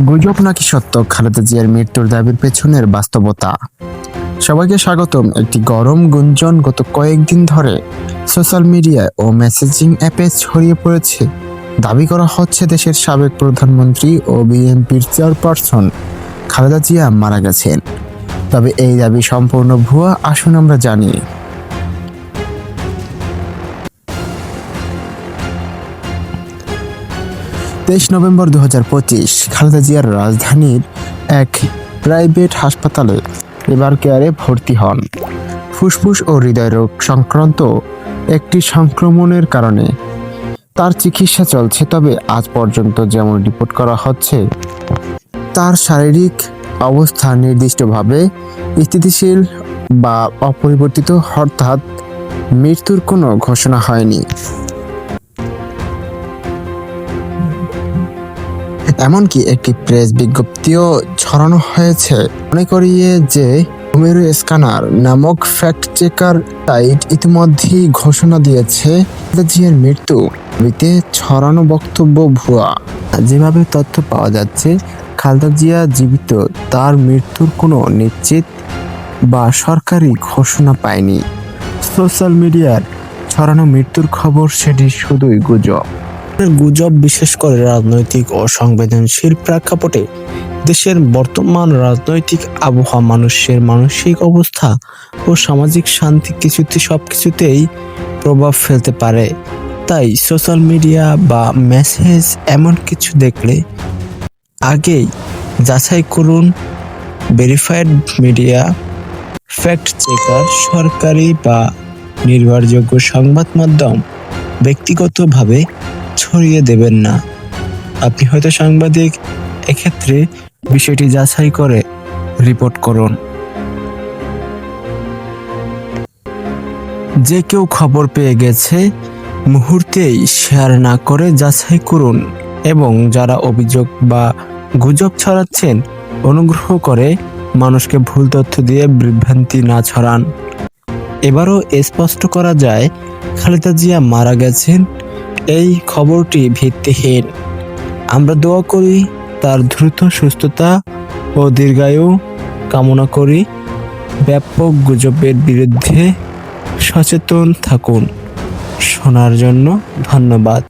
গুজব নাকি সত্য? খালেদা জিয়ার মৃত্যুর দাবির পেছনের বাস্তবতা। সবাইকে স্বাগতম। একটি গরম গুঞ্জন গত কয়েকদিন ধরে সোশ্যাল মিডিয়ায় ও মেসেজিং অ্যাপে ছড়িয়ে পড়েছে। দাবি করা হচ্ছে দেশের সাবেক প্রধানমন্ত্রী ও বিএনপির চেয়ারপারসন খালেদা জিয়া মারা গেছেন। তবে এই দাবি সম্পূর্ণ ভুয়া, আসুন আমরা জানি। তেইশ নভেম্বর দু হাজার পঁচিশ খালেদা জিয়ার রাজধানীর এক প্রাইভেট হাসপাতালে এবার কেয়ারে ভর্তি হন। ফুসফুস ও হৃদয় রোগ সংক্রান্ত একটি সংক্রমণের কারণে তার চিকিৎসা চলছে, তবে আজ পর্যন্ত যেমন রিপোর্ট করা হচ্ছে, তার শারীরিক অবস্থা নির্দিষ্টভাবে স্থিতিশীল বা অপরিবর্তিত, অর্থাৎ মৃত্যুর কোনো ঘোষণা হয়নি। এমনকি একটি প্রেস বিজ্ঞপ্তিও ছড়ানো হয়েছে। মনে করিয়ে যে মেরু স্ক্যানার নামক ফ্যাক্ট চেকার সাইট ইতিমধ্যেই ঘোষণা দিয়েছে, জিয়ার মৃত্যু দাবিতে ছড়ানো বক্তব্য ভুয়া। যেভাবে তথ্য পাওয়া যাচ্ছে, খালেদা জিয়া জীবিত, তার মৃত্যুর কোনো নিশ্চিত বা সরকারি ঘোষণা পায়নি। সোশ্যাল মিডিয়ার ছড়ানো মৃত্যুর খবর, সেটি শুধুই গুজব। গুজব, বিশেষ করে রাজনৈতিক ও সংবেদনশীল প্রেক্ষাপটে দেশের বর্তমান রাজনৈতিক আবহাওয়া, মানুষের মানসিক অবস্থা ও সামাজিক শান্তি কিছুতে সব কিছুতেই প্রভাব ফেলতে পারে। তাই সোশ্যাল মিডিয়া বা মেসেজ এমন কিছু দেখলে আগেই যাচাই করুন ভেরিফাইড মিডিয়া, ফ্যাক্ট চেকার, সরকারি বা নির্ভরযোগ্য সংবাদ মাধ্যম ব্যক্তিগতভাবে ছড়িয়ে দেবেন না। আপনি হয়তো সাংবাদিক, এক্ষেত্রে বিষয়টি যাচাই করে রিপোর্ট করুন। যে কেউ খবর পেয়ে গেছে, মুহূর্তেই শেয়ার না করে যাচাই করুন এবং যারা অভিযোগ বা গুজব ছড়াচ্ছেন, অনুগ্রহ করে মানুষকে ভুল তথ্য দিয়ে বিভ্রান্তি না ছড়ান। এবারও স্পষ্ট করা যায়, খালেদা জিয়া মারা গেছেন এই খবরটি ভিত্তিহীন। আমরা দোয়া করি তার দ্রুত সুস্থতা ও দীর্ঘায়ু কামনা করি। ব্যাপক গুজবের বিরুদ্ধে সচেতন থাকুন। শোনার জন্য ধন্যবাদ।